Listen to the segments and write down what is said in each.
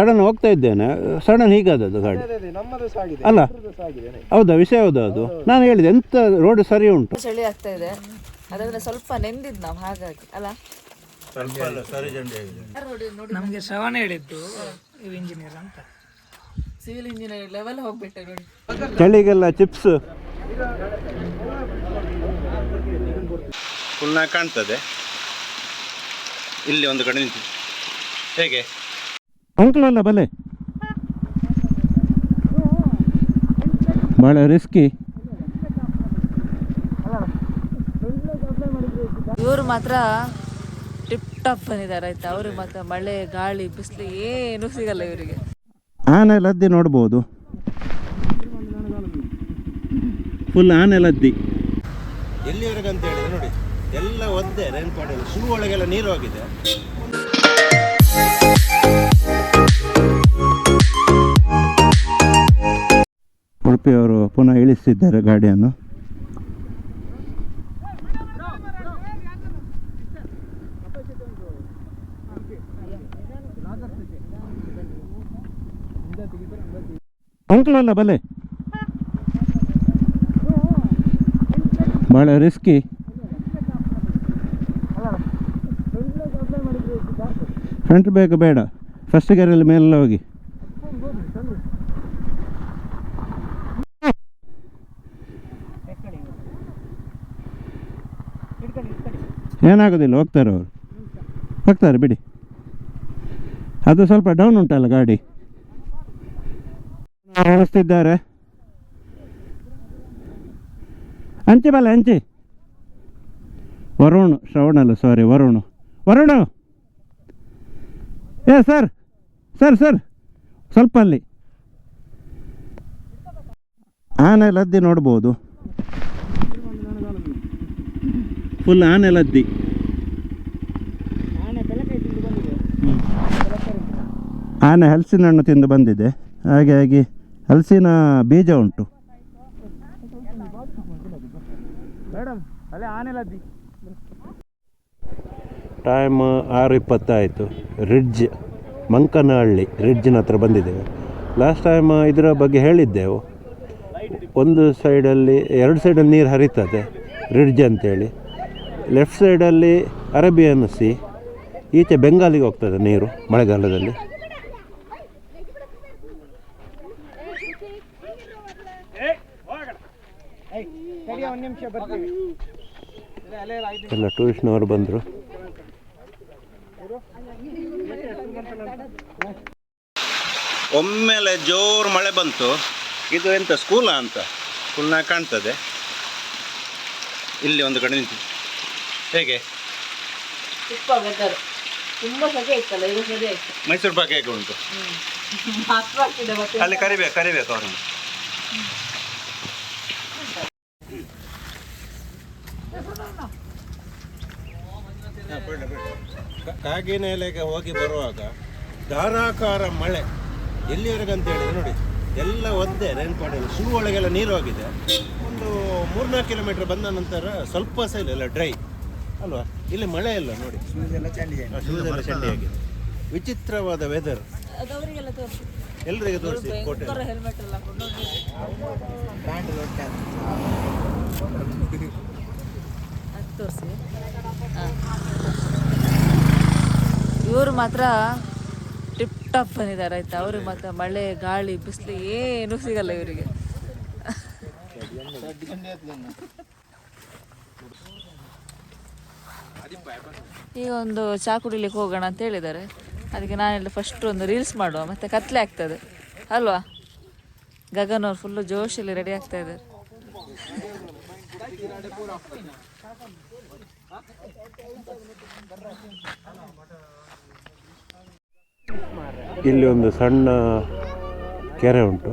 Sudden ಹೋಗ್ತಾ ಇದ್ದೇನೆ sudden ಹೀಗಾದದ್ದು ಗಾಡಿ. ಅದೇ ಅದೇ ನಮ್ಮದು ಆಗಿದೆ ಅಲ್ಲ. ಆಗಿದೆ ಹೌದಾ ವಿಷಯ ಹೌದಾ ಅದು? ನಾನು ಹೇಳಿದೆ ಎಂತ ರೋಡ್ ಸರಿ ಉಂಟು? ಚಳಿ ಆಗ್ತಾ ಇದೆ. ಅದಾದ್ರೆ ಸ್ವಲ್ಪ ನೆಂದಿದ್ ನಾವು ಹಾಗಾಗಿ ಅಲ್ಲ? ನಮಗೆ ಶ್ರವಣ ಹೇಳಿದ್ದು ಇಂಜಿನಿಯರ್ ಅಂತ. ಸಿವಿಲ್ ಇಂಜಿನಿಯರ್ ಲೆವೆಲ್ ಹೋಗ್ಬಿಟ್ಟೆ ನೋಡಿ. ಚಳಿಗೆಲ್ಲ ಚಿಪ್ಸ್ ಕಾಣ್ತದೆ. ಇಲ್ಲಿ ಒಂದು ಕಡೆ ನಿಂತು. ಹೇಗೆ? ಅಂಕಲಲ್ಲ ಬಲೆ. ಭಾಳ ರಿಸ್ಕಿ ಇವರು ಮಾತ್ರ ಟಿಪ್ ಟಾಪ್ ಬಂದಿದ್ದಾರೆ ಆಯ್ತಾ? ಅವ್ರಿಗೆ ಮಾತ್ರ ಮಳೆ ಗಾಳಿ ಬಿಸಿಲು ಏನು ಸಿಗಲ್ಲ ಇವರಿಗೆ. ಆನೆ ಲದ್ದಿ ನೋಡ್ಬೋದು. ಫುಲ್ ಆನೆ ಲದ್ದಿ. ಎಲ್ಲಿವರೆಗೆ ಅಂತ ಹೇಳಿದ್ರೆ ನೋಡಿ ಎಲ್ಲ ಒದ್ದೆ ರೈನ್ ಪಾಡಲ್ಲಿ ಶೂ ಒಳಗೆಲ್ಲ ನೀರು ಹೋಗಿದೆ. ಉಡುಪಿಯವರು ಪುನಃ ಇಳಿಸ್ತಿದ್ದಾರೆ ಗಾಡಿಯನ್ನು. ಅಲ್ಲ, ಬಲೆ. ಭಾಳ ರಿಸ್ಕಿ ಫ್ರಂಟ್ ಬ್ಯಾಗ್ ಬೇಡ. ಫಸ್ಟ್ ಗೇರಲ್ಲಿ ಮೇಲೆ ಹೋಗಿ. ಏನಾಗೋದಿಲ್ಲ, ಹೋಗ್ತಾರೆ ಅವರು. ಹೋಗ್ತಾರೆ, ಬಿಡಿ. ಅದು ಸ್ವಲ್ಪ ಡೌನ್ ಉಂಟಲ್ಲ ಗಾಡಿ. ಓಡಿಸ್ತಿದ್ದಾರೆ ಅಂಚಿ ಬಲ್ಲ ಅಂಚಿ. ವರುಣ್ ಶ್ರವಣ ಅಲ್ಲ ಸಾರಿ ವರುಣ್. ವರುಣ! ಏ, ಸರ್ ಸರ್ ಸರ್, ಸ್ವಲ್ಪ ಅಲ್ಲಿ. ಆನೆ ಲದ್ದಿ ನೋಡ್ಬೋದು. ಫುಲ್ ಆನೆ ಲದ್ದಿ. ಆನೆ ಹಲಸಿನ ಹಣ್ಣು ತಿಂದು ಬಂದಿದೆ. ಹಾಗಾಗಿ ಹಲಸಿನ ಬೀಜ ಉಂಟು. ಟೈಮ್ ಆರು ಇಪ್ಪತ್ತಾಯಿತು. ರಿಡ್ಜ್ ಮಂಕನಹಳ್ಳಿ ರಿಡ್ಜ್ನ ಹತ್ರ ಬಂದಿದ್ದೇವೆ ಲಾಸ್ಟ್ ಟೈಮ್ ಇದರ ಬಗ್ಗೆ ಹೇಳಿದ್ದೆವು. ಒಂದು ಸೈಡಲ್ಲಿ ಎರಡು ಸೈಡಲ್ಲಿ ನೀರು ಹರಿತದೆ ರಿಡ್ಜ್ ಅಂತೇಳಿ. ಲೆಫ್ಟ್ ಸೈಡಲ್ಲಿ ಅರೇಬಿಯನ್ ಸಿ ಈಚೆ ಬೆಂಗಾಲಿಗೆ ಹೋಗ್ತದೆ ನೀರು ಮಳೆಗಾಲದಲ್ಲಿ. ಸರಿ ಒಂದು ನಿಮಿಷ ಬರ್ತೀವಿ ಎಲ್ಲ ಟೂರಿಸ್ಟ್ನವರು ಬಂದರು. ಒಮ್ಮೆಲೆ ಜೋರು ಮಳೆ ಬಂತು. ಇದು ಎಂತ ಸ್ಕೂಲಾ ಅಂತ? ಸ್ಕೂಲ್ನ ಕಾಣ್ತದೆ. ಇಲ್ಲಿ ಒಂದು ಕಡೆ ನಿಂತು. ಹೇಗೆ? ತುಂಬಾ ಇತ್ತಲ್ಲ ಆಯ್ತು ಮೈಸೂರು ಪಾಕ್ ಹೇಗೆ ಉಂಟು? ಹತ್ತು ಆಗ್ತಿದೆ ಮತ್ತೆ. ಅಲ್ಲಿ ಕರಿಬೇಕು ಕರಿಬೇಕು ಅವರನ್ನು. ಕಾಗಿನೆಲೆಗೆ ಹೋಗಿ ಬರುವಾಗ ಧಾರಾಕಾರ ಮಳೆ. ಎಲ್ಲಿವರೆಗೆ ಅಂತ ಹೇಳಿದ್ರೆ ನೋಡಿ ಎಲ್ಲ ಒದ್ದೆ ರೇನ್ಪಾಡಲ್ಲಿ ಶೂ ಒಳಗೆಲ್ಲ ನೀರು ಹೋಗಿದೆ. ಒಂದು ಮೂರ್ನಾಲ್ಕು ಕಿಲೋಮೀಟರ್ ಬಂದ ನಂತರ ಸ್ವಲ್ಪ ಸಹ ಇಲ್ಲ ಎಲ್ಲ ಡ್ರೈ ಅಲ್ವಾ? ಇಲ್ಲಿ ಮಳೆ ಇಲ್ಲ ನೋಡಿ. ಚಂಡಿ ಆಗಿದೆ. ವಿಚಿತ್ರವಾದ ವೆದರ್ ಅದು ತೋರಿಸಿ. ಎಲ್ಲರಿಗೆ ತೋರಿಸಿ ಕೋಟೆ ತೋರಿಸಿ. ಇವರು ಮಾತ್ರ ಟಿಪ್ ಟಾಪ್ ಬಂದಿದ್ದಾರೆ ಆಯ್ತಾ? ಅವ್ರಿಗೆ ಮಾತ್ರ ಮಳೆ ಗಾಳಿ ಬಿಸಿಲು ಏನು ಸಿಗಲ್ಲ ಇವರಿಗೆ. ಈಗ ಒಂದು ಚಾ ಕುಡಿಲಿಕ್ಕೆ ಹೋಗೋಣ ಅಂತ ಹೇಳಿದ್ದಾರೆ. ಅದಕ್ಕೆ ನಾನೆಲ್ಲ ಫಸ್ಟ್ ಒಂದು ರೀಲ್ಸ್ ಮಾಡುವ, ಮತ್ತೆ ಕತ್ಲೆ ಆಗ್ತದೆ. ಅಲ್ವಾ? ಗಗನ್ ಅವ್ರು ಫುಲ್ಲು ಜೋಶಲ್ಲಿ ರೆಡಿ ಆಗ್ತಾ ಇದ್ದಾರೆ. ಇಲ್ಲಿ ಒಂದು ಸಣ್ಣ ಕೆರೆ ಉಂಟು.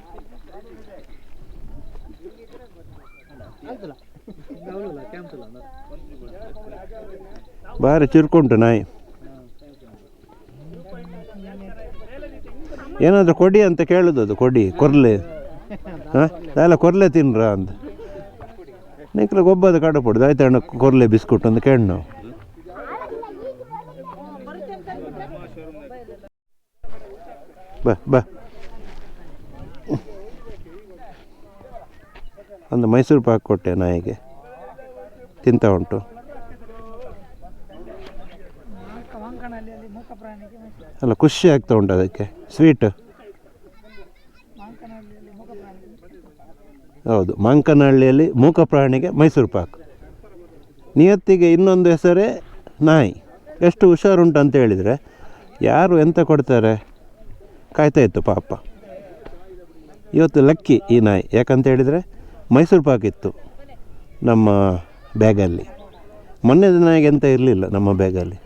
ಭಾರಿ ಚಿರ್ಕುಂಟು ನಾಯಿ. ಏನಾದರೂ ಕೊಡಿ ಅಂತ ಕೇಳುದು ಅದು, ಕೊಡಿ, ಕೊರ್ಲೆ. ಹಾಂ? ಅಲ್ಲ, ಕೊರ್ಲೆ ತಿನ್ರ ಅಂತ. ನಿಕ್ಲ ಗೊಬ್ಬದ ಕಡಪುಡ್ದು, ಆಯ್ತು ಅಣ್ಣ, ಕೊರ್ಲೆ ಬಿಸ್ಕುಟ್ ಅಂತ ಕೇಳಿ ನಾವು. ಬಾ ಬಾ. ಒಂದು ಮೈಸೂರು ಪಾಕ್ ಕೊಟ್ಟೆ ನಾಯಿಗೆ. ತಿಂತ ಉಂಟು. ಅಲ್ಲಿ, ಖುಷಿ ಆಗ್ತಾ ಉಂಟು ಅದಕ್ಕೆ. ಸ್ವೀಟ್ ಹೌದು, ಮಾಂಕನಹಳ್ಳಿಯಲ್ಲಿ ಮೂಕ ಪ್ರಾಣಿಗೆ ಮೈಸೂರು ಪಾಕ್. ನಿಯತ್ತಿಗೆ ಇನ್ನೊಂದು ಹೆಸರೇ ನಾಯಿ. ಎಷ್ಟು ಹುಷಾರುಂಟು ಅಂತ ಹೇಳಿದರೆ, ಯಾರು ಎಂತ ಕೊಡ್ತಾರೆ? ಕಾಯ್ತಾ ಇತ್ತು ಪಾಪ. ಇವತ್ತು ಲಕ್ಕಿ ಈ ನಾಯಿ. ಯಾಕಂತ ಹೇಳಿದರೆ ಮೈಸೂರು ಪಾಕ್ ಇತ್ತು ನಮ್ಮ ಬ್ಯಾಗಲ್ಲಿ. ಮೊನ್ನೆ ದಿನ ಎಂತ ಇರಲಿಲ್ಲ ನಮ್ಮ ಬ್ಯಾಗಲ್ಲಿ.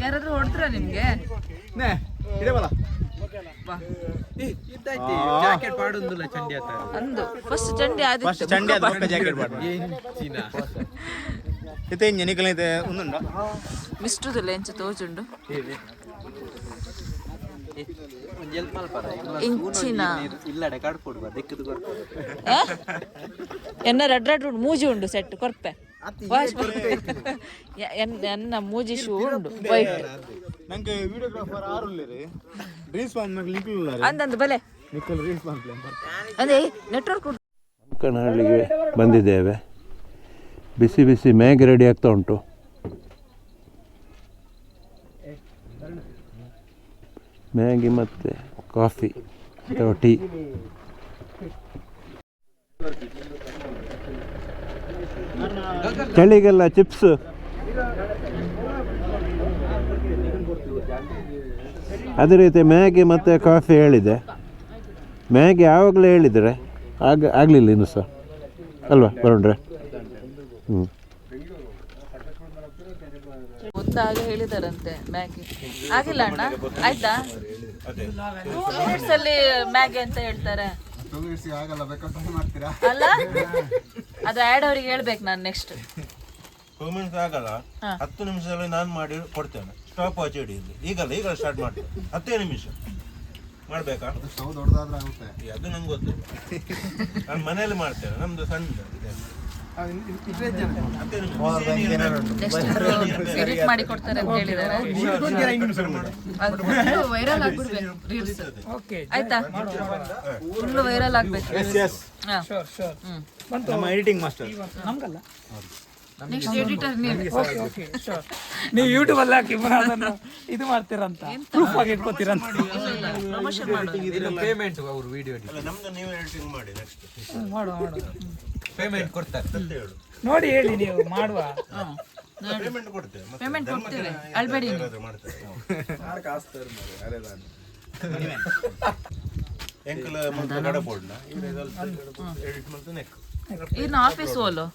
ಯಾರಾದ್ರೂ ಹೊಡೆದ್ರ ನಿಮ್ಗೆ? ನೇ ಇದೆ ಬಲ ಇದ್ದಾಯ್ತಿ ಜಾಕೆಟ್ ಪಾಡೊಂದಿಲ್ಲ ಚಂಡಿ ಆತ ಅಂದು. ಫಸ್ಟ್ ಚಂಡಿ ಫಸ್ಟ್ ಅದು ಒಕ್ಕ ಜಾಕೆಟ್ ಪಾಡು. ಚೀನ ಇತ್ತೆ ಎಂಚ ತೋಜುಂಡು? ಎನ್ನ ರೆಡ್ ರೆಡ್ ಉಂಡು ಮೂಜಿ ಉಂಡು ಸೆಟ್ ಕೊರ್ಪೆ. ವಾಶ್ ಎನ್ನ ಮೂಜಿ ಶೂ ಉಂಡು ವೈಟ್. ನಂಗೆ ವಿಡಿಯೋಗ್ರಾಫರ್ ಆರು ರೀಲ್ಸ್ ಮಾಡ್ಬೇಕು ಲಿಂಕ್ ಇಲ್ಲ ಅಂದಂದು ಬಲೆ. ನಿಕ್ಕಲ್ ರೀಲ್ಸ್ ಮಾಡ್ಲಿ ಅದೇ ನೆಟ್ವರ್ಕ್ ಅಂಕನಹಳ್ಳಿಗೆ ಬಂದಿದ್ದೇವೆ. ಬಿಸಿ ಬಿಸಿ ಮ್ಯಾಗಿ ರೆಡಿ ಆಗ್ತಾ ಉಂಟು. ಮ್ಯಾಗಿ ಮತ್ತು ಕಾಫಿ ಅಥವಾ ಟೀ ಚಳಿಗೆಲ್ಲ ಚಿಪ್ಸ್ ಅದೇ ರೀತಿ ಮ್ಯಾಗಿ ಮತ್ತು ಕಾಫಿ ಹೇಳಿದೆ. ಮ್ಯಾಗಿ ಯಾವಾಗಲೇ ಹೇಳಿದರೆ ಆಗ ಆಗಲಿಲ್ಲ ಇನ್ನು ಸಹ. ಅಲ್ವಾ ಬರೋಣ್ರೆ ಹ್ಞೂ ಗೊತ್ತಾಗ ಹೇಳಿದಾರಂತೆ ಮ್ಯಾಗಿ. ಆಗಿಲ್ಲ ಅಣ್ಣ? ಆಯ್ತಾ? ಟೂ ಮಿನಿಟ್ಸ್ ಅಲ್ಲಿ ಮ್ಯಾಗಿ ಅಂತ ಹೇಳ್ತಾರೆ. ಅಲ್ಲ? ಅದು ಆ್ಯಡ್ ಅವ್ರಿಗೆ ಹೇಳ್ಬೇಕು ನಾನು ನೆಕ್ಸ್ಟ್ ಟೂ ಮಿನಿಟ್ಸ್ ಆಗಲ್ಲ. ಹತ್ತು ನಿಮಿಷದಲ್ಲಿ ನಾನು ಮಾಡಿ ಕೊಡ್ತೇನೆ. ಸ್ಟಾಪ್ ವಾಚ್ ಇಡಿ ಇಲ್ಲಿ. ಈಗಲ್ಲ ಈಗ ಸ್ಟಾರ್ಟ್ ಮಾಡಿ ಹತ್ತೇ ನಿಮಿಷ. ಮಾಡಬೇಕಾ? ಆಗುತ್ತೆ ಅದು ನಂಗೆ ಗೊತ್ತು. ನಾನು ಮನೆಯಲ್ಲಿ ಮಾಡ್ತೇನೆ ನಮ್ದು ಸಣ್ಣ ಇದೆ. ಹತ್ತೇ ನಿಮಿಷ. ನೆಕ್ಸ್ಟ್ ಎಡಿಟ್ ಮಾಡಿ ಕೊಡ್ತಾರೆ ಅಂತ ಹೇಳಿದ್ದಾರೆ. ಅದು ವೈರಲ್ ಆಗ್ಬಿಡ್ಬೇಕು ರೀಲ್ಸ್ ಓಕೆ. ಆಯ್ತಾ? ಫುಲ್ ವೈರಲ್ ಆಗ್ಬೇಕು ಹಾ. ನಮ್ಮ ಎಡಿಟಿಂಗ್ ಮಾಸ್ಟರ್ ನಮ್ಗಲ್ಲ. ನೆಕ್ಸ್ಟ್ ಎಡಿಟರ್ ನೀವು. ಓಕೆ ಓಕೆ ಶೋರ್ ನೀವು ಯೂಟ್ಯೂಬ್ ಅಲ್ಲಿ ಹಾಕಿ ಇದು ಅದನ್ನು ಇದು ಮಾಡ್ತೀರಂತ. ಪ್ರೂಫ್ ಆಗಿ ಇಟ್ಕೋತೀರಂತ. ಪ್ರಮೋಷನ್ ಮಾಡೋದು ಇದು ಪೇಮೆಂಟ್ ಅವರು ವಿಡಿಯೋ ಅಲ್ಲ, ನಮ್ದು ನೀವು ಎಡಿಟಿಂಗ್ ಮಾಡಿ ನೆಕ್ಸ್ಟ್ ಮಾಡು ಮಾಡುವ ಪೇಮೆಂಟ್ ಕೊಡ್ತಾರೆ. ಹೇಳು. ನೋಡಿ ಹೇಳಿ ನೀವು ಮಾಡುವ. ಪೇಮೆಂಟ್ ಕೊಡ್ತೇವೆ ಪೇಮೆಂಟ್ ಕೊಡ್ತೇವೆ ಅಳ್ಬೇಡಿ ನೀವು. ಏನಾದ್ರು ಮಾಡ್ತೇವೆ ಎಂಕಲ ಮುಲ್ಪ ಕಡ ಬೋಡ್ನ ಎಡಿಟ್ ಮಾಡ್ತಾ ನೆಕ್ ಇನ್ನು ಆಫೀಸ್ ಹೋಲು.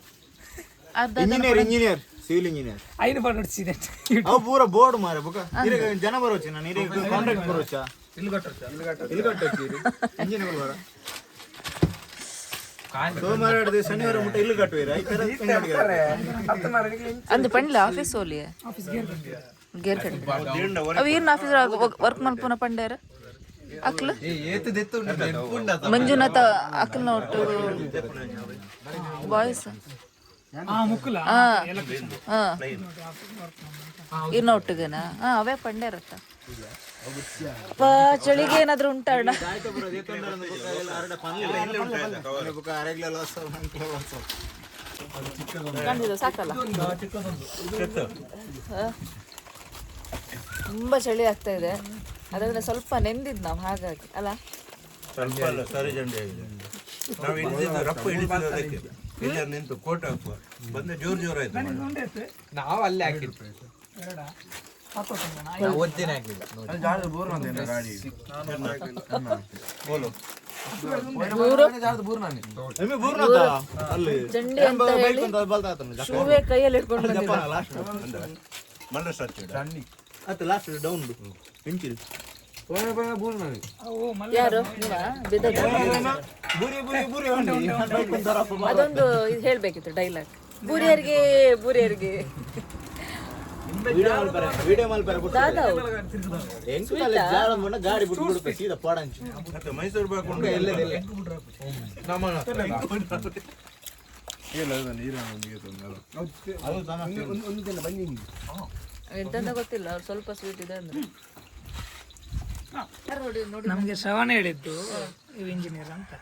ಇಂಜಿನಿಯರ್ ಇಂಜಿನಿಯರ್ ಸಿವಿಲ್ ಇಂಜಿನಿಯರ್ ಐದು ಬಾರ್ ನೋಡ್ಸಿದೆ ಅವು ಪೂರ ಬೋರ್ಡ್ ಮಾರೆ ಬುಕ. ಇರಗ ಜನ ಬರೋಚಿ ನಾನು? ಇರಗ ಕಾಂಟ್ರಾಕ್ಟ್ ಬರೋಚ? ಇಲ್ಲಿ ಕಟ್ಟೋಚಿ ಇಂಜಿನಿಯರ್ ಬರ. ಸೋಮವಾರ ಶನಿವಾರ ಮುಟ್ಟ ಇಲ್ಲಿ ಕಟ್ಟುವೀರ ಈ ತರ ಅಂದು ಪಂಡ್ಲ ಆಫೀಸ್ ಗೇರ್ ಅವು ಏನು ಆಫೀಸ್ ವರ್ಕ್ ಮಲ್ಪುನ ಪಂಡ್ಯಾರ? ಅಕ್ಲ? ಮಂಜುನಾಥ ಅಕ್ಲ ಒಟ್ಟು ಬಾಯ್ಸ್ ಇರ್ನ ಒಟ್ಟಿಗೆನಾ? ಹಾ ಅವೇ ಪಂಡೆ ಅಪ್ಪ ಚಳಿಗೆ ಏನಾದ್ರು ಉಂಟಾ ಅಣ್ಣ ಸಾಕಲ್ಲ. ತುಂಬಾ ಚಳಿ ಆಗ್ತಾ ಇದೆ. ಅದಾದ್ರೆ ಸ್ವಲ್ಪ ನೆಂದಿದ್ ನಾವು ಹಾಗಾಗಿ ಅಲ್ಲ? ಸ್ವಲ್ಪ ಇಲ್ಲ ನಿಂತು ಕೋಟ್ ಹಾಕುವ. ಬಂದೆ ಜೋರ್ ಜೋರ್ ಆಯ್ತು ನಾವು ಅಲ್ಲೇ ಹಾಕಿದ್ವಿ ಒದ್ದಿನ ಹಾಕಿಲ್ಲ. ಕೈಯಲ್ಲಿ ಇಟ್ಕೊಂಡು ಲಾಸ್ಟ್. ಡೌನ್ ಮಲ್ಲ ಯಾರು? ನೀವಾ ಬಿದ್ದದ್ದು? ಬುರಿ ಬುರಿ ಬುರಿ ಹೊಂಡಿ ಅದೊಂದು ಇದು ಹೇಳ್ಬೇಕಿತ್ತು ಡೈಲಾಗ್ ಬೂರಿಯರಿಗೆ ಬೂರಿಯರಿಗೆ ಮೈಸೂರು ಸಮಸ್ಯೆ ಗೊತ್ತಿಲ್ಲ ಅವ್ರು ಸ್ವಲ್ಪ ಸ್ವೀಟ್ ಇದೆ ಅಂದ್ರೆ. ನಮಗೆ ಶ್ರವಣ ಹೇಳಿದ್ದು ಇಂಜಿನಿಯರ್ ಅಂತ.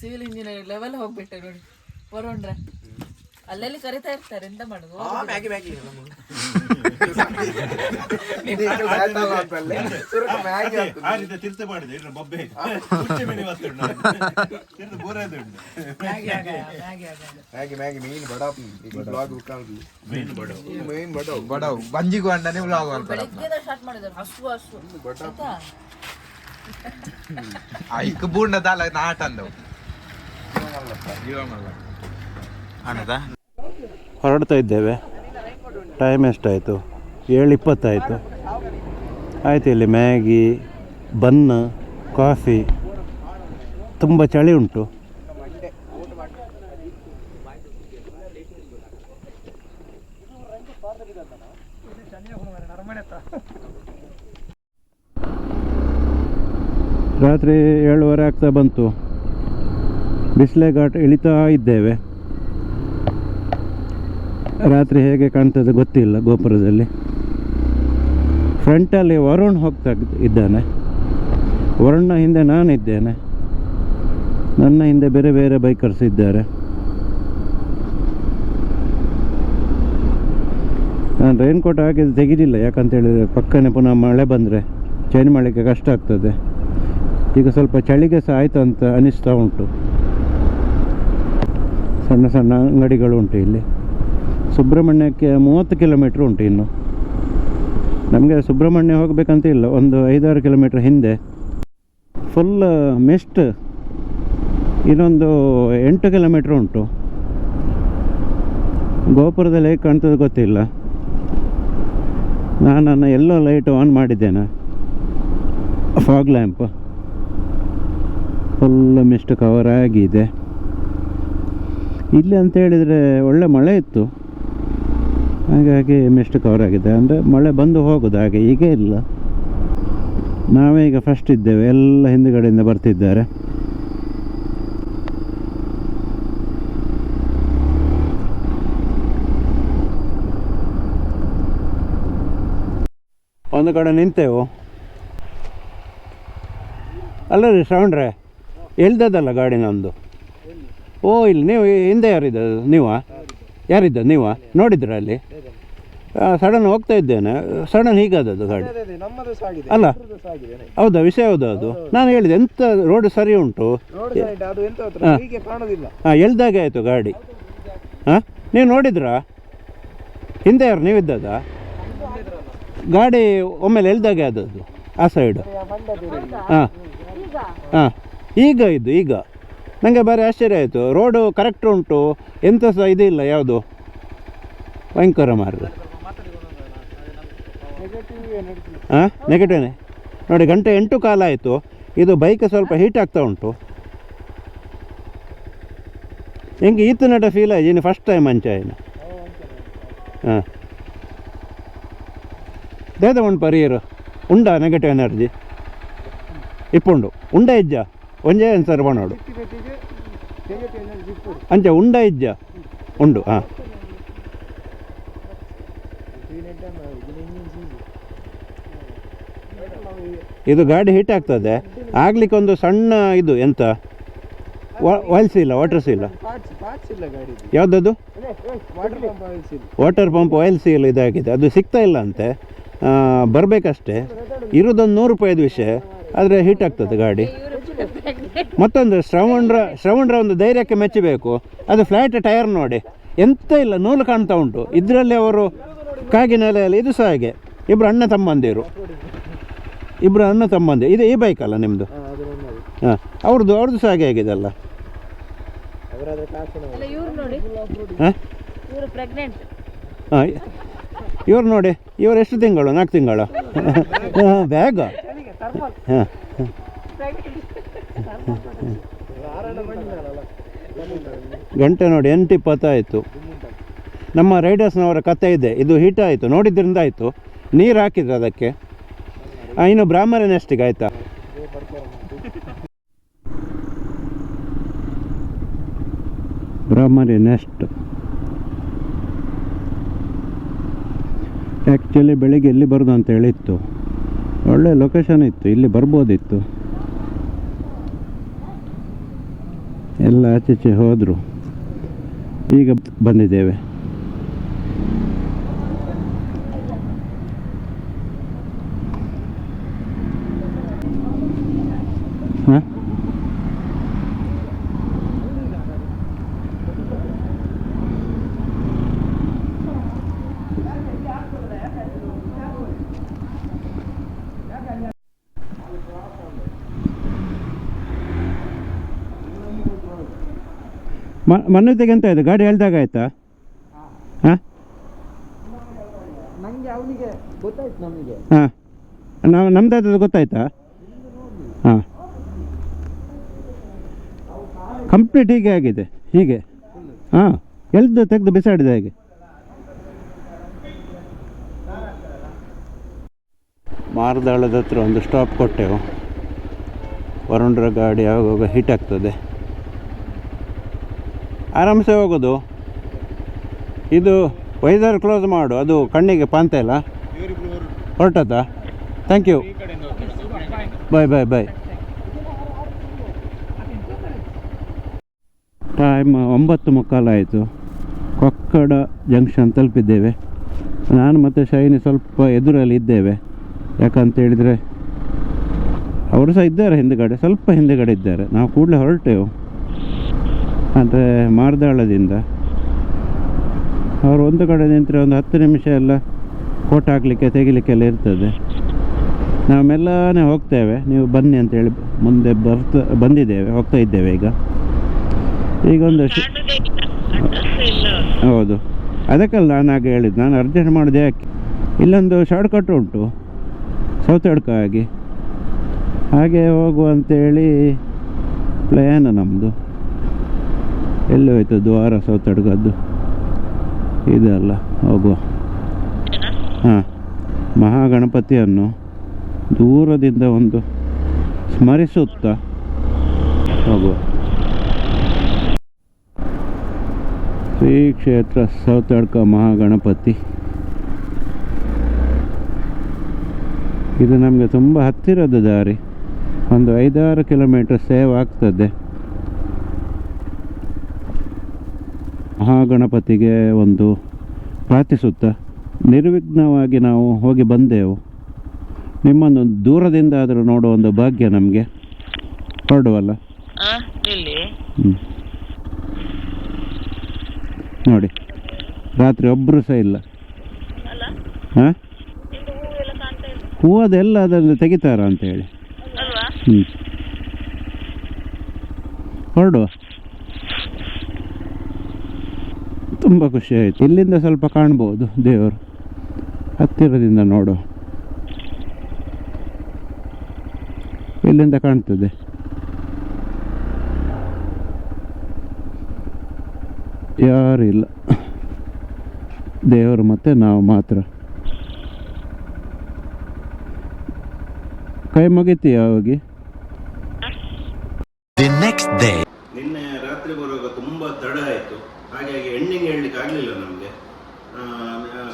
ಸಿವಿಲ್ ಇಂಜಿನಿಯರ್ ಲೆವೆಲ್ ಹೋಗ್ಬಿಟ್ಟೆ ನೋಡಿ. ಹೊರೊಂಡ್ರೆ ಅಲ್ಲೆಲ್ಲಿ ಕರಿತಾ ಇರ್ತಾರೆ ಎಂತ ಮಾಡುದು? ಆ ರೀತಿ ತಿರ್ತೆ ಮಾಡಿದೆ ಇಲ್ಲ ಬೊಬ್ಬೆ ಕುಚ್ಚೆ. ಮ್ಯಾಗಿ ಮ್ಯಾಗಿ ಮೀನು ಬಡವ. ಬಡಾವ್. ಬಂಜಿಗೂ ಅಂಡನೆ ವ್ಲಾಗ್ ಮಾಡ್ತಾರೆ ಬೆಳಿಗ್ಗೆ ಸ್ಟಾರ್ಟ್ ಮಾಡಿದ್ದಾರೆ. ಹಸು ಹಸು. ಆಯ್ತಾ? ಐಕ್ ಬೂಂಡ ದಾಲ ನಾಟ ಅಂದವು ಹೊರಡ್ತಾ ಇದ್ದೇವೆ. ಟೈಮ್ ಎಷ್ಟಾಯಿತು? ಏಳು ಇಪ್ಪತ್ತಾಯಿತು. ಆಯಿತು ಇಲ್ಲಿ ಮ್ಯಾಗಿ ಬನ್ನ ಕಾಫಿ, ತುಂಬ ಚಳಿ ಉಂಟು. ರಾತ್ರಿ ಏಳುವರೆ ಆಗ್ತಾ ಬಂತು. ಬಿಸಿಲೆ ಘಾಟ್ ಇಳಿತಾ ಇದ್ದೇವೆ. ರಾತ್ರಿ ಹೇಗೆ ಕಾಣ್ತದೆ ಗೊತ್ತಿಲ್ಲ ಗೋಪುರದಲ್ಲಿ. ಫ್ರಂಟಲ್ಲಿ ವರುಣ್ ಹೋಗ್ತಾ ಇದ್ದಾನೆ. ವರುಣ್ನ ಹಿಂದೆ ನಾನಿದ್ದೇನೆ. ನನ್ನ ಹಿಂದೆ ಬೇರೆ ಬೇರೆ ಬೈಕರ್ಸ್ ಇದ್ದಾರೆ. ನಾನು ರೈನ್ ಕೋಟ್ ಹಾಕಿದ್ದು ಯಾಕಂತ ಹೇಳಿದರೆ ಪಕ್ಕನೆ ಪುನಃ ಮಳೆ ಬಂದರೆ ಚೇಂಜ್ ಮಾಡಲಿಕ್ಕೆ ಕಷ್ಟ ಆಗ್ತದೆ. ಈಗ ಸ್ವಲ್ಪ ಚಳಿಗೆ ಸಹ ಆಯಿತು ಅಂತ ಅನಿಸ್ತಾ ಉಂಟು. ಸಣ್ಣ ಸಣ್ಣ ಅಂಗಡಿಗಳು ಉಂಟು ಇಲ್ಲಿ. ಸುಬ್ರಹ್ಮಣ್ಯಕ್ಕೆ ಮೂವತ್ತು ಕಿಲೋಮೀಟ್ರ್ ಉಂಟು ಇನ್ನು. ನಮಗೆ ಸುಬ್ರಹ್ಮಣ್ಯ ಹೋಗಬೇಕಂತ ಇಲ್ಲ, ಒಂದು ಐದಾರು ಕಿಲೋಮೀಟ್ರ್ ಹಿಂದೆ. ಫುಲ್ ಮೆಸ್ಟ್ ಇನ್ನೊಂದು ಎಂಟು ಕಿಲೋಮೀಟ್ರ್ ಉಂಟು. ಗೋಪುರದಲ್ಲಿ ಹೇಗೆ ಕಾಣ್ತದೆ ಗೊತ್ತಿಲ್ಲ. ನಾನು ನನ್ನ ಎಲ್ಲೋ ಲೈಟ್ ಆನ್ ಮಾಡಿದ್ದೇನೆ. Fog lamp full mist cover ಆಗಿದೆ. ಇಲ್ಲಿ ಅಂತ ಹೇಳಿದರೆ ಒಳ್ಳೆ ಮಳೆ ಇತ್ತು. ಹಾಗಾಗಿ ಮಿಸ್ಟ್ ಕವರ್ ಆಗಿದೆ. ಅಂದರೆ ಮಳೆ ಬಂದು ಹೋಗೋದು, ಹಾಗೆ ಈಗ ಇಲ್ಲ. ನಾವೇ ಈಗ ಫಸ್ಟ್ ಇದ್ದೇವೆ, ಎಲ್ಲ ಹಿಂದುಗಡೆಯಿಂದ ಬರ್ತಿದ್ದಾರೆ. ಒಂದು ಕಡೆ ನಿಂತೆವು. ಅಲ್ಲ ರೀ ಶ್ರವಣ್ರೆ ಎಲ್ದದಲ್ಲ ಗಾಡಿ ನಮ್ಮದು ಓ, ಇಲ್ಲಿ ನೀವು ಹಿಂದೆ ಯಾರಿದ್ದು? ನೀವಾ? ಯಾರಿದ್ದ? ನೀವಾ? ನೋಡಿದ್ರ ಅಲ್ಲಿ? ಸಡನ್ ಹೋಗ್ತಾ ಇದ್ದೇನೆ. ಸಡನ್ ಹೀಗಾದದ್ದು ಗಾಡಿ. ಅಲ್ಲ? ಹೌದಾ? ವಿಷಯ ಹೌದಾ ಅದು? ನಾನು ಹೇಳಿದೆ ಎಂತ ರೋಡ್ ಸರಿ ಉಂಟು? ರೋಡ್ ಸೈಡ್ ಅದು ಎಂತ ಹಾ. ಹೀಗೆ ಕಾಣೋದಿಲ್ಲ. ಹಾಂ ಎಳ್ದಾಗೆ ಆಯಿತು ಗಾಡಿ. ಹಾಂ? ನೀವು ನೋಡಿದ್ರಾ? ಹಿಂದೆ ಯಾರು? ನೀವಿದ್ದದ? ಗಾಡಿ ಒಮ್ಮೆಲೆ ಎಳ್ದಾಗೆ ಆದದ್ದು ಆ ಸೈಡು ಹಾಂ. ಹಾಂ. ಈಗ ಇದು ಈಗ. ನನಗೆ ಭಾರಿ ಆಶ್ಚರ್ಯ ಆಯಿತು. ರೋಡು ಕರೆಕ್ಟ್ ಉಂಟು. ಎಂಥ ಸಹ ಇದಿಲ್ಲ ಯಾವುದು? ಭಯಂಕರ ಮಾರ್ಗ. ಹಾಂ ನೆಗೆಟಿವ್ನೇ ನೋಡಿ, ಗಂಟೆ ಎಂಟು ಕಾಲ ಆಯಿತು. ಇದು ಬೈಕ್ ಸ್ವಲ್ಪ ಹೀಟ್ ಆಗ್ತಾ ಉಂಟು. ಹೆಂಗೆ ಈತು ನಟ ಫೀಲ್ ಆಯ್ತು? ಇನ್ನು ಫಸ್ಟ್ ಟೈಮ್ ಅಂಚ ಏನು ಹಾಂ ದೇದ ಉಂಟು ಪರಿಯರು ಉಂಡ ನೆಗೆಟಿವ್ ಎನರ್ಜಿ ಇಪ್ಪುಂಡು. ಉಂಡ ಇಜ್ಜ ಒಂಜೇ ಸರ್ ಮಾಡೋಡು ಅಂಚೆ ಉಂಡ ಇಜ್ಜ ಉಂಡು, ಹಾಂ. ಇದು ಗಾಡಿ ಹಿಟ್ ಆಗ್ತದೆ. ಆಗ್ಲಿಕ್ಕೆ ಒಂದು ಸಣ್ಣ ಇದು ಎಂತ? ವಾಯ್ಲ್ಸ್ ಇಲ್ಲ ವಾಟರ್ ಇಲ್ಲ ಯಾವುದದು? ವಾಟರ್ ಪಂಪ್ ಆಯಿಲ್ಸ್ ಇಲ್ಲ ಇದಾಗಿದೆ. ಅದು ಸಿಗ್ತಾ ಇಲ್ಲ ಅಂತೆ. ಬರಬೇಕಷ್ಟೇ. ಇರೋದೊಂದು ನೂರು ರೂಪಾಯಿದು ವಿಷಯ. ಆದರೆ ಹೀಟ್ ಆಗ್ತದೆ ಗಾಡಿ. ಮತ್ತೊಂದು ಶ್ರವಣ್ರ ಶ್ರವಣ್ರ ಒಂದು ಧೈರ್ಯಕ್ಕೆ ಮೆಚ್ಚಬೇಕು. ಅದು ಫ್ಲ್ಯಾಟ್ ಟೈರ್ ನೋಡಿ. ಎಂತ ಇಲ್ಲ ನೂಲು ಕಾಣ್ತಾ ಉಂಟು. ಇದರಲ್ಲಿ ಅವರು ಕಾಗಿ ನೆಲೆಯಲ್ಲಿ ಇದು ಸಹ ಹಾಗೆ. ಇಬ್ಬರು ಅಣ್ಣ ತಮ್ಮಂದಿರು. ಇಬ್ಬರು ಅಣ್ಣ ತಮ್ಮಂದಿ ಇದು ಈ ಬೈಕ್ ಅಲ್ಲ ನಿಮ್ಮದು ಹಾಂ ಅವ್ರದ್ದು ಅವ್ರದ್ದು ಸಹ ಹಾಗೆ ಆಗಿದೆ ಅಲ್ಲ? ಹಾಂ? ಇವ್ರು ನೋಡಿ. ಇವರು ಎಷ್ಟು ತಿಂಗಳು? ನಾಲ್ಕು ತಿಂಗಳು? ಹಾಂ ಬ್ಯಾಗ ಹಾಂ ಗಂಟೆ ನೋಡಿ ಎಂಟು ಇಪ್ಪತ್ತಾಯಿತು ನಮ್ಮ ರೈಡರ್ಸ್ನವರ ಕತೆ ಇದೆ, ಇದು ಹೀಟ್ ಆಯಿತು, ನೋಡಿದ್ರಿಂದ ಆಯಿತು. ನೀರು ಹಾಕಿದ್ರು ಅದಕ್ಕೆ. ಇನ್ನು ಬ್ರಾಹ್ಮಣ ನೆಸ್ಟಿಗೆ ಆಯಿತಾ? ಬ್ರಾಹ್ಮರಿ ನೆಸ್ಟ್ ಆ್ಯಕ್ಚುಲಿ ಬೆಳಿಗ್ಗೆ ಎಲ್ಲಿ ಬರೋದು ಅಂತ ಹೇಳಿತ್ತು. ಒಳ್ಳೆ ಲೊಕೇಶನ್ ಇತ್ತು, ಇಲ್ಲಿ ಬರ್ಬೋದಿತ್ತು. ಎಲ್ಲ ಆಚೆಚೆ ಹೋದರು. ಈಗ ಬಂದಿದ್ದೇವೆ. ಹಾಂ? ಮ ಮನ್ನತೆಗೆ ಎಂತ ಆಯ್ತು? ಗಾಡಿ ಹೇಳ್ದಾಗ ಆಯ್ತಾ? ಹಾಂ. ನಂಗೆ ಅವನಿಗೆ ಗೊತ್ತಾಯ್ತು ನಮಗೆ. ಹಾಂ. ನಾವು ನಮ್ದಾದದ್ದು ಗೊತ್ತಾಯ್ತಾ? ಹಾಂ. ಕಂಪ್ಲೀಟ್ ಹೀಗೆ ಆಗಿದೆ. ಹೀಗೆ. ಹಾಂ. ಎಲ್ದು ತೆಗೆದು ಬಿಸಾಡಿದೆ ಹಾಗೆ. ಮಾರದಾಳದ ಹತ್ರ ಒಂದು ಸ್ಟಾಪ್ ಕೊಟ್ಟೆವು. ವರುಣ್ರ ಗಾಡಿ ಯಾವಾಗ ಹಿಟ್ ಆಗ್ತದೆ. ಆರಾಮ್ಸೆ ಹೋಗೋದು. ಇದು ವೈಸರ್ ಕ್ಲೋಸ್ ಮಾಡು, ಅದು ಕಣ್ಣಿಗೆ ಪಾಂತ ಇಲ್ಲ. ಹೊರಟತಾ thank you bye bye bye time ಒಂಬತ್ತು ಮುಕ್ಕಾಲಾಯಿತು ಕೊಕ್ಕಡ ಜಂಕ್ಷನ್ ತಲುಪಿದ್ದೇವೆ. ನಾನು ಮತ್ತು ಶೈನಿ ಸ್ವಲ್ಪ ಎದುರಲ್ಲಿ ಇದ್ದೇವೆ. ಯಾಕಂತ ಹೇಳಿದರೆ, ಅವರು ಸಹ ಇದ್ದಾರೆ ಹಿಂದುಗಡೆ, ಸ್ವಲ್ಪ ಹಿಂದುಗಡೆ ಇದ್ದಾರೆ. ನಾವು ಕೂಡಲೇ ಹೊರಟೆವು. ಅಂದರೆ ಮಾರ್ದಾಳದಿಂದ ಅವರು ಒಂದು ಕಡೆ ನಿಂತರೆ ಒಂದು ಹತ್ತು ನಿಮಿಷ ಎಲ್ಲ ಫೋಟೋ ಹಾಕಲಿಕ್ಕೆ ತೆಗಿಲಿಕ್ಕೆಲ್ಲ ಇರ್ತದೆ. ನಾವು ಹೋಗ್ತೇವೆ. ನೀವು ಬನ್ನಿ ಅಂತೇಳಿ ಮುಂದೆ ಬರ್ತಾ, ಬಂದಿದ್ದೇವೆ, ಹೋಗ್ತಾ ಇದ್ದೇವೆ ಈಗ. ಈಗ ಒಂದು ಹೌದು. ಅದಕ್ಕಲ್ಲ ನಾನು ಹಾಗೆ ಹೇಳಿದ್ದು. ನಾನು ಅರ್ಜೆಂಟ್ ಮಾಡಿದೆ ಯಾಕೆ? ಇಲ್ಲೊಂದು ಶಾರ್ಟ್ ಕಟ್ ಉಂಟು ಸೌತಡ್ಕ ಆಗಿ. ಹಾಗೆ ಹೋಗುವ ಅಂತೇಳಿ ಪ್ಲ್ಯಾನ್ ನಮ್ಮದು ಎಲ್ಲಿ ಹೋಯ್ತು? ದ್ವಾರ ಸೌತಡ್ಕದ್ದು ಅಲ್ಲ, ಹೋಗುವ. ಹಾಂ, ಮಹಾಗಣಪತಿಯನ್ನು ದೂರದಿಂದ ಒಂದು ಸ್ಮರಿಸುತ್ತಾ ಹೋಗುವ. ಶ್ರೀ ಕ್ಷೇತ್ರ ಸೌತಡ್ಕ ಮಹಾಗಣಪತಿ. ಇದು ನಮಗೆ ತುಂಬ ಹತ್ತಿರದ ದಾರಿ. ಒಂದು ಐದಾರು ಕಿಲೋಮೀಟರ್ ಸೇವ್ ಆಗ್ತದೆ. ಮಹಾಗಣಪತಿಗೆ ಒಂದು ಪ್ರಾರ್ಥಿಸುತ್ತಾ ನಿರ್ವಿಘ್ನವಾಗಿ ನಾವು ಹೋಗಿ ಬಂದೆವು. ನಿಮ್ಮನ್ನು ದೂರದಿಂದ ಆದರೂ ನೋಡುವ ಒಂದು ಭಾಗ್ಯ ನಮಗೆ. ಹೊರಡುವಲ್ಲ. ನೋಡಿ ರಾತ್ರಿ ಒಬ್ಬರು ಸಹ ಇಲ್ಲ. ಹಾಂ ಹೂವದೆಲ್ಲ ಅದನ್ನು ತೆಗಿತಾರ ಅಂತ ಹೇಳಿ. ಹ್ಞೂ ಹೊರಡುವ. ತುಂಬ ಖುಷಿಯಾಯಿತು ಆಯಿತು. ಇಲ್ಲಿಂದ ಸ್ವಲ್ಪ ಕಾಣ್ಬೋದು ದೇವರು. ಹತ್ತಿರದಿಂದ ನೋಡು. ಇಲ್ಲಿಂದ ಕಾಣ್ತದೆ. ಯಾರು ಇಲ್ಲ. ದೇವರು ಮತ್ತೆ ನಾವು ಮಾತ್ರ. ಕೈ ಮುಗಿತೀಯ ಹೋಗಿ? The next ನಿನ್ನೆ ರಾತ್ರಿ ಬರುವಾಗ ತುಂಬ ತಡ ಆಯಿತು. ಹಾಗಾಗಿ ಎಂಡಿಂಗ್ ಹೇಳಲಿಕ್ಕೆ ಆಗಲಿಲ್ಲ ನಮಗೆ.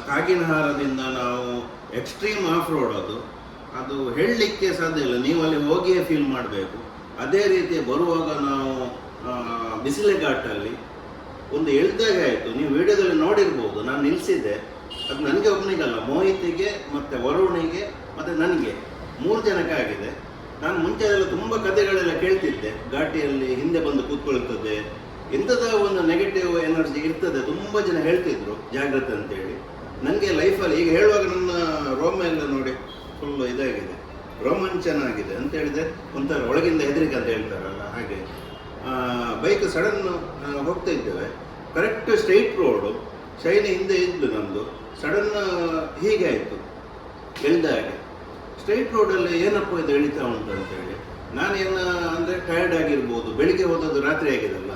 ಕಾಗಿನಹಾರದಿಂದ ನಾವು ಎಕ್ಸ್ಟ್ರೀಮ್ ಆಫ್ ರೋಡ್ ಅದು. ಅದು ಹೇಳಲಿಕ್ಕೆ ಸಾಧ್ಯ ಇಲ್ಲ. ನೀವು ಅಲ್ಲಿ ಹೋಗಿಯೇ ಫೀಲ್ ಮಾಡಬೇಕು. ಅದೇ ರೀತಿ ಬರುವಾಗ ನಾವು ಬಿಸಿಲೆ ಘಾಟಲ್ಲಿ ಒಂದು ಎಳ್ದಾಗ ಆಯಿತು. ನೀವು ವಿಡಿಯೋದಲ್ಲಿ ನೋಡಿರ್ಬೋದು. ನಾನು ನಿಲ್ಲಿಸಿದ್ದೆ ಅದು ನನಗೆ ಒಬ್ಬನಿಗಲ್ಲ ಮೋಹಿತಿಗೆ ಮತ್ತು ವರುಣಿಗೆ ಮತ್ತು ನನಗೆ ಮೂರು ಜನಕ್ಕೆ ಆಗಿದೆ. ನಾನು ಮುಂಚೆ ಎಲ್ಲ ತುಂಬ ಕಥೆಗಳೆಲ್ಲ ಕೇಳ್ತಿದ್ದೆ. ಘಾಟಿಯಲ್ಲಿ ಹಿಂದೆ ಬಂದು ಕೂತ್ಕೊಳ್ತದೆ. ಎಂಥದ ಒಂದು ನೆಗೆಟಿವ್ ಎನರ್ಜಿ ಇರ್ತದೆ, ತುಂಬ ಜನ ಹೇಳ್ತಿದ್ರು, ಜಾಗ್ರತೆ ಅಂತೇಳಿ. ನನಗೆ ಲೈಫಲ್ಲಿ ಈಗ ಹೇಳುವಾಗ ನನ್ನ ರೋಮ ಎಲ್ಲ ನೋಡಿ ಫುಲ್ ಇದಾಗಿದೆ. ರೋಮಾಂಚನ ಆಗಿದೆ ಅಂತ ಹೇಳಿದರೆ ಒಂಥರ ಒಳಗಿಂದ ಹೆದರಿಕೆ ಅಂತ ಹೇಳ್ತಾರಲ್ಲ, ಹಾಗೆ. ಬೈಕ್ ಸಡನ್ ಹೋಗ್ತಾ ಇದ್ದೇವೆ. ಕರೆಕ್ಟ್ ಸ್ಟ್ರೈಟ್ ರೋಡು ಶೈನಿ ಹಿಂದೆ ಇದ್ದು ನಮ್ಮದು ಸಡನ್ ಹೀಗೆ ಆಯಿತು. ಎಳ್ದ ಹಾಗೆ. ಸ್ಟ್ರೈಟ್ ರೋಡಲ್ಲಿ ಏನಪ್ಪ ಇದು ಎಳಿತಾ ಉಂಟು ಅಂತೇಳಿ. ನಾನೇನು ಅಂದರೆ ಟಯರ್ಡ್ ಆಗಿರ್ಬೋದು. ಬೆಳಿಗ್ಗೆ ಹೋದದ್ದು ರಾತ್ರಿ ಆಗಿದೆಲ್ಲ.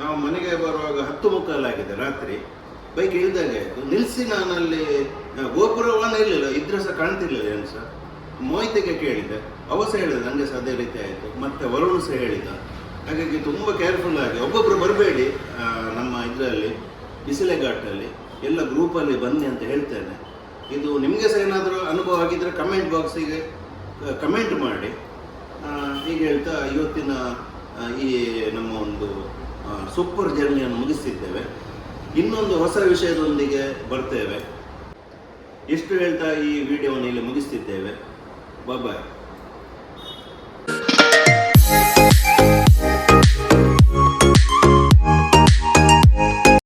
ನಾವು ಮನೆಗೆ ಬರುವಾಗ ಹತ್ತು ಮುಕ್ಕಾಲಾಗಿದೆ ರಾತ್ರಿ. ಬೈಕ್ ಇಳಿದಾಗೆ ಆಯಿತು. ನಿಲ್ಲಿಸಿ ನಾನಲ್ಲಿ ಗೋಪುರವನ್ನು ಇರಲಿಲ್ಲ. ಇದ್ರೆ ಸಹ ಕಾಣ್ತಿರ್ಲಿಲ್ಲ ಏನು ಸಹ ಮೋಹಿತಿಗೆ ಕೇಳಿದೆ ಅವ ಸಹ ಹೇಳಿದ ನನಗೆ ಸಹ ಅದೇ ರೀತಿ ಆಯಿತು. ಮತ್ತೆ ವರುಣ್ ಸಹ ಹೇಳಿದ. ಹಾಗಾಗಿ ತುಂಬ ಕೇರ್ಫುಲ್ ಆಗಿ ಒಬ್ಬೊಬ್ಬರು ಬರಬೇಡಿ ನಮ್ಮ ಇದರಲ್ಲಿ ಬಿಸಿಲೆ ಘಾಟಲ್ಲಿ ಎಲ್ಲ ಗ್ರೂಪಲ್ಲಿ ಬನ್ನಿ ಅಂತ ಹೇಳ್ತೇನೆ. ಇದು ನಿಮಗೆ ಸಹ ಏನಾದರೂ ಅನುಭವ ಆಗಿದ್ದರೆ ಕಮೆಂಟ್ ಬಾಕ್ಸಿಗೆ ಕಮೆಂಟ್ ಮಾಡಿ. ಹೀಗೆ ಹೇಳ್ತಾ ಇವತ್ತಿನ ಈ ನಮ್ಮ ಒಂದು ಸೂಪರ್ ಜರ್ನಿಯನ್ನು ಮುಗಿಸ್ತಿದ್ದೇವೆ. ಇನ್ನೊಂದು ಹೊಸ ವಿಷಯದೊಂದಿಗೆ ಬರ್ತೇವೆ. ಇಷ್ಟು ಹೇಳ್ತಾ ಈ ವಿಡಿಯೋವನ್ನು ಇಲ್ಲಿ ಮುಗಿಸ್ತಿದ್ದೇವೆ. ಬಾಯ್